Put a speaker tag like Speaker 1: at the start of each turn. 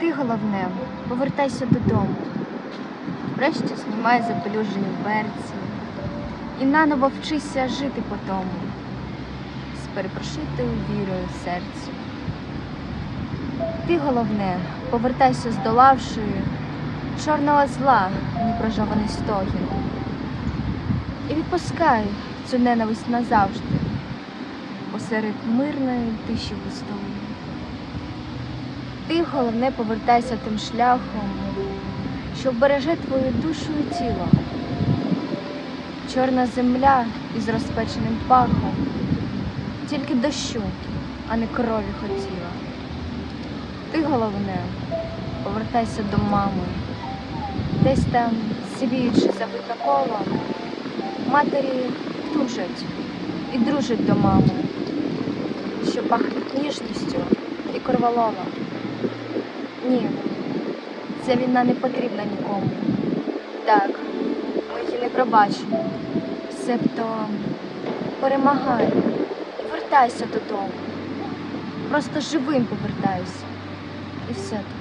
Speaker 1: Ти головне, повертайся додому. Врешті знімай запелюжені берці і наново вчися жити по тому, з перепрошитою вірою в серці. Ти головне, повертайся здолавши чорного зла непрожований стогін. І відпускай цю ненависть назавжди посеред мирної тиші густої. Ти головне повертайся тим шляхом, що вбереже твою душу і тіло. Чорна земля із розпеченим пахом, тільки дощу, а не крові хотіла. Ти головне, повертайся до мами, десь там, сивіючи забите коло, матері тужать і дружать до мами, що пахнуть ніжністю і корвалолом. Ні, ця війна не потрібна нікому. Так, ми її не пробачимо. Себто перемагай і вертайся додому. Просто живим повертайся. І все тут.